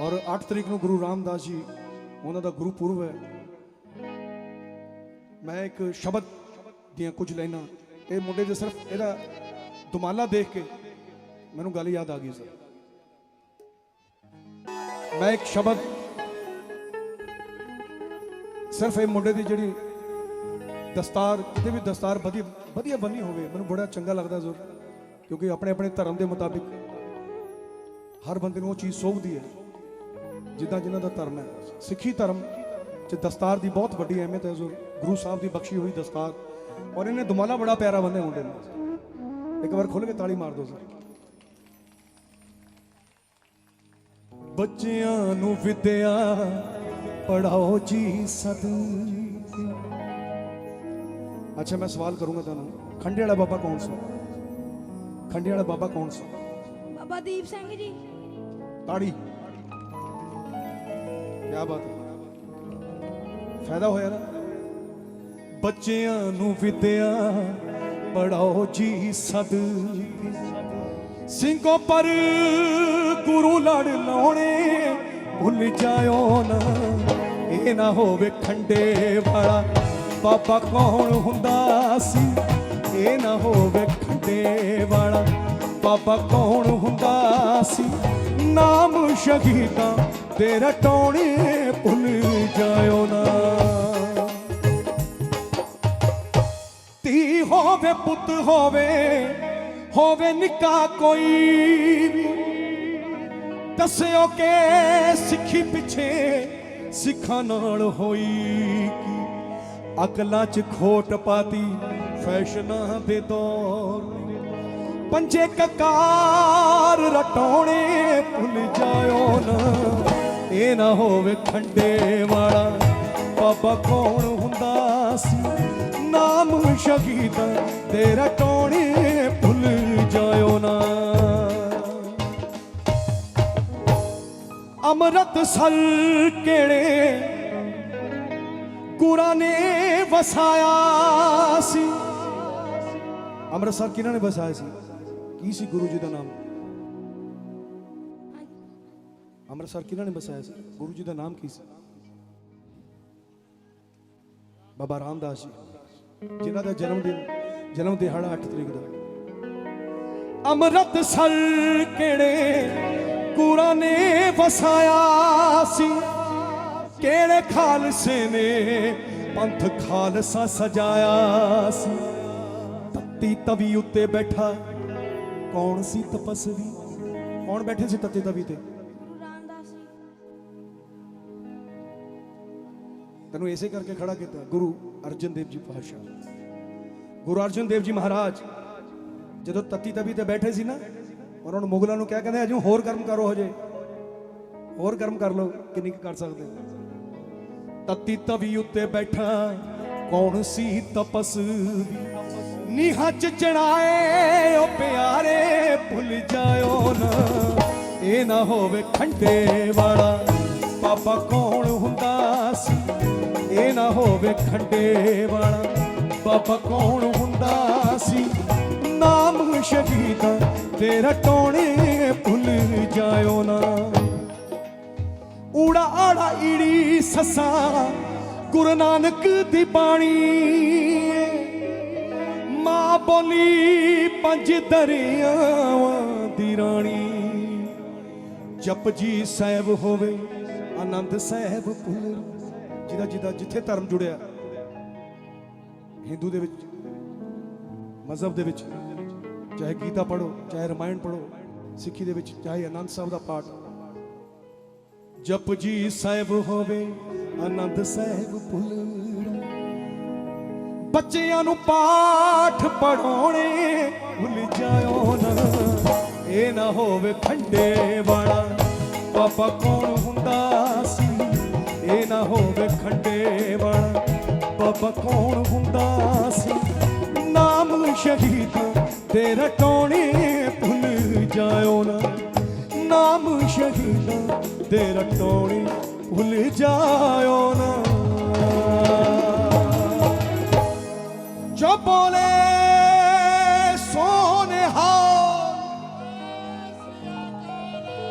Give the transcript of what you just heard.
ਔਰ 8 ਤਰੀਕ ਨੂੰ ਗੁਰੂ ਰਾਮਦਾਸ ਜੀ, ਉਹਨਾਂ ਦਾ ਗੁਰੂ ਗੁਰਪੁਰਬ ਹੈ। ਮੈਂ ਇੱਕ ਸ਼ਬਦ ਦੀਆਂ ਕੁਝ ਲਾਈਨਾਂ, ਇਹ ਮੁੰਡੇ ਦੇ ਸਿਰਫ ਇਹਦਾ ਦੁਮਾਲਾ ਦੇਖ ਕੇ ਮੈਨੂੰ ਗੱਲ ਯਾਦ ਆ ਗਈ ਸਰ। ਮੈਂ ਇੱਕ ਸ਼ਬਦ ਸਿਰਫ ਇਹ ਮੁੰਡੇ ਦੀ ਜਿਹੜੀ ਦਸਤਾਰ ਕਿਤੇ ਵੀ ਦਸਤਾਰ ਵਧੀਆ ਵਧੀਆ ਬੰਨੀ ਹੋਵੇ, ਮੈਨੂੰ ਬੜਾ ਚੰਗਾ ਲੱਗਦਾ ਜ਼ੋਰ ਕਿਉਂਕਿ ਆਪਣੇ ਆਪਣੇ ਧਰਮ ਦੇ ਮੁਤਾਬਿਕ ਹਰ ਬੰਦੇ ਨੂੰ ਉਹ ਚੀਜ਼ ਸੋਭਦੀ ਹੈ। ਜਿੱਦਾਂ ਜਿਨ੍ਹਾਂ ਦਾ ਧਰਮ ਹੈ ਸਿੱਖੀ ਧਰਮ ਚ ਦਸਤਾਰ ਦੀ ਬਹੁਤ ਵੱਡੀ ਅਹਿਮੀਅਤ ਹੈ ਜ਼ੋਰ ਗੁਰੂ ਸਾਹਿਬ ਦੀ ਬਖਸ਼ੀ ਹੋਈ ਦਸਤਾਰ। ਔਰ ਇਹਨੇ ਦੁਮਾਲਾ ਬੜਾ ਪਿਆਰਾ ਬੰਨਿਆ ਮੁੰਡੇ ਨੂੰ। ਇੱਕ ਵਾਰ ਖੁੱਲ ਕੇ ਤਾੜੀ ਮਾਰ ਦਿਓ ਸਰ ਬੱਚਿਆਂ ਨੂੰ ਵਿਦਿਆ ਪੜਾਓ ਜੀ ਸਦ। ਅੱਛਾ ਮੈਂ ਸਵਾਲ ਕਰੂੰਗਾ ਤੁਹਾਨੂੰ। ਖੰਡੇ ਵਾਲਾ ਬਾਬਾ ਕੌਣ ਸੀ? ਖੰਡੇ ਵਾਲਾ ਬਾਬਾ ਕੌਣ ਸੀ? ਬਾਬਾ ਦੀਪ ਸਿੰਘ ਜੀ। ਤਾੜੀ। ਕੀ ਬਾਤ ਹੈ। ਫਾਇਦਾ ਹੋਇਆ ਨਾ? ਬੱਚਿਆਂ ਨੂੰ ਵਿਦਿਆ ਪੜਾਓ ਜੀ ਸਦ। ਸਿੰਘੋ ਪਰ ਗੁਰੂ ਲੜ ਲਾਉਣੇ ਭੁੱਲ ਜਾਇਓ ਨਾ। ਇਹ ਨਾ ਹੋਵੇ ਖੰਡੇ ਵਾਲਾ। ਬਾਬਾ ਕੌਣ ਹੁੰਦਾ ਸੀ? ਇਹ ਨਾ ਹੋਵੇ ਖੰਡੇ ਵਾਲਾ। ਬਾਬਾ ਕੌਣ ਹੁੰਦਾ ਸੀ? ਨਾਮ ਸ਼ਹੀਦਾਂ ਦੇ ਰਟਾਉਣੇ ਭੁੱਲ ਜਾਇਓ ਨਾ। ਧੀ ਹੋਵੇ, ਪੁੱਤ ਹੋਵੇ ਹੋਵੇ ਨਿੱਕਾ ਕੋਈ ਵੀ। ਦੱਸਿਓ ਕਿ ਸਿੱਖੀ ਪਿੱਛੇ ਸਿੱਖਾਂ ਨਾਲ ਹੋਈ ਕੀ। ਅਕਲਾਂ 'ਚ ਖੋਟ ਪਾਤੀ ਫੈਸ਼ਨਾਂ ਦੇ ਦੌਰ ਪੰਜੇ ਕਕਾਰ ਰਟਾਉਣੇ ਭੁੱਲ ਜਾਇਓ ਨਾ। ਇਹ ਨਾ ਹੋਵੇ ਖੰਡੇ ਵਾਲਾ। ਬਾਬਾ ਕੌਣ ਹੁੰਦਾ ਸੀ? ਨਾਮ ਸ਼ਹੀਦਾਂ ਦੇ ਰਟਾਉਣੇ ਭੁੱਲ ਜਾਇਓ ਨਾ। ਅਮਰਤ ਸਲ ਕਿਹੜੇ? ਗੁਰਾਂ ਨੇ ਵਸਾਇਆ ਸੀ। ਅੰਮ੍ਰਿਤਸਰ ਕਿਹਨਾਂ ਨੇ ਵਸਾਇਆ ਸੀ? ਕੀ ਸੀ ਗੁਰੂ ਜੀ ਦਾ ਨਾਮ? ਅੰਮ੍ਰਿਤਸਰ ਕਿਹਨਾਂ ਨੇ ਵਸਾਇਆ ਸੀ? ਗੁਰੂ ਜੀ ਦਾ ਨਾਮ ਕੀ ਸੀ? ਬਾਬਾ ਰਾਮਦਾਸ ਜੀ। ਜਿਨ੍ਹਾਂ ਦਾ ਜਨਮ ਦਿਨ, ਜਨਮ ਦਿਹਾੜਾ 8 ਤਰੀਕ ਦਾ। ਅੰਮ੍ਰਿਤਸਰ ਕਿਹੜੇ ਗੁਰਾਂ ਨੇ ਵਸਾਇਆ ਸੀ? ਕਿਹੜੇ ਖਾਲਸੇ ਨੇ ਪੰਥ ਖਾਲਸਾ ਸਜਾਇਆ ਸੀ? ਤੱਤੀ ਤਵੀ ਉੱਤੇ ਬੈਠਾ। ਕੌਣ ਸੀ ਤਪਸਵੀ? ਕੌਣ ਬੈਠੇ ਸੀ ਤੱਤੀ ਤਵੀ ਤੇ? ਤੈਨੂੰ ਇਸੇ ਕਰਕੇ ਖੜਾ ਕੀਤਾ ਗੁਰੂ ਅਰਜਨ ਦੇਵ ਜੀ ਪਾਤਸ਼ਾਹ। ਗੁਰੂ ਅਰਜਨ ਦੇਵ ਜੀ ਮਹਾਰਾਜ, ਜਦੋਂ ਤੱਤੀ ਤਵੀ ਤੇ ਬੈਠੇ ਸੀ ਨਾ, ਉਹਨਾਂ ਨੂੰ ਮੁਗਲਾਂ ਨੂੰ ਕਿਹਾ ਕਹਿੰਦੇ ਅਜੂ ਹੋਰ ਕਰਮ ਕਰੋ ਹਜੇ। ਹੋਰ ਕਰਮ ਕਰ ਲਓ, ਕਿੰਨੀ ਕਰ ਸਕਦੇ ਤੱਤੀ ਤਵੀ ਉੱਤੇ ਬੈਠਾ ਕੌਣ ਸੀ ਤਪਸਵੀ ਨੀਹਾਂ ਚ ਚੜਾਏ ਓ ਪਿਆਰੇ ਭੁੱਲ ਜਾਇਓ ਨਾ। ਇਹ ਨਾ ਹੋਵੇ ਖੰਡੇ ਵਾਲਾ ਬਾਬਾ ਕੌਣ ਹੁੰਦਾ ਸੀ? ਇਹ ਨਾ ਹੋਵੇ ਖੰਡੇ ਵਾਲਾ। ਬਾਬਾ ਕੌਣ ਹੁੰਦਾ ਸੀ? ਨਾਮ ਸ਼ਹੀਦਾਂ ਤੇ ਰਟਾਉਣੇ ਭੁੱਲ ਜਾਇਓ ਨਾ। ਊੜਾ ਆੜਾ ਈੜੀ ਸੱਸਾ, ਗੁਰੂ ਨਾਨਕ ਦੀ ਬਾਣੀ। ਮਾਂ ਬੋਲੀ ਪੰਜ ਦਰਿਆਵਾਂ ਦੀ ਰਾਣੀ। ਜਪਜੀ ਸਾਹਿਬ ਹੋਵੇ, ਆਨੰਦ ਸਾਹਿਬ ਭੁੱਲ ਜਿਹਦਾ ਜਿਹਦਾ ਜਿੱਥੇ ਧਰਮ ਜੁੜਿਆ। ਹਿੰਦੂ ਦੇ ਵਿੱਚ, ਮਜ਼ਹਬ ਦੇ ਵਿੱਚ, ਚਾਹੇ ਗੀਤਾ ਪੜੋ ਚਾਹੇ ਰਾਮਾਇਣ ਪੜੋ ਸਿੱਖੀ ਦੇ ਵਿੱਚ, ਚਾਹੇ ਆਨੰਦ ਸਾਹਿਬ ਦਾ ਪਾਠ। ਜਪਜੀ ਸਾਹਿਬ ਹੋਵੇ, ਆਨੰਦ ਸਾਹਿਬ ਭੁੱਲਣਾ। ਬੱਚਿਆਂ ਨੂੰ ਪਾਠ ਪੜਾਉਣੇ ਭੁੱਲ ਜਾਇਓ ਨਾ। ਇਹ ਨਾ ਹੋਵੇ ਖੰਡੇ ਵਾਲਾ। ਬਾਬਾ ਕੌਣ ਹੁੰਦਾ? ਬਾਬਾ ਕੌਣ ਹੁੰਦਾ ਸੀ? ਨਾਮ ਸ਼ਹੀਦ ਤੇ ਰਟਾਉਣੇ ਭੁੱਲ ਜਾਇਓ ਨਾ। ਨਾਮ ਸ਼ਹੀਦਾਂ ਦੇ ਰਟੋਣੀ ਭੁੱਲ ਜਾਇਓ ਨਾ।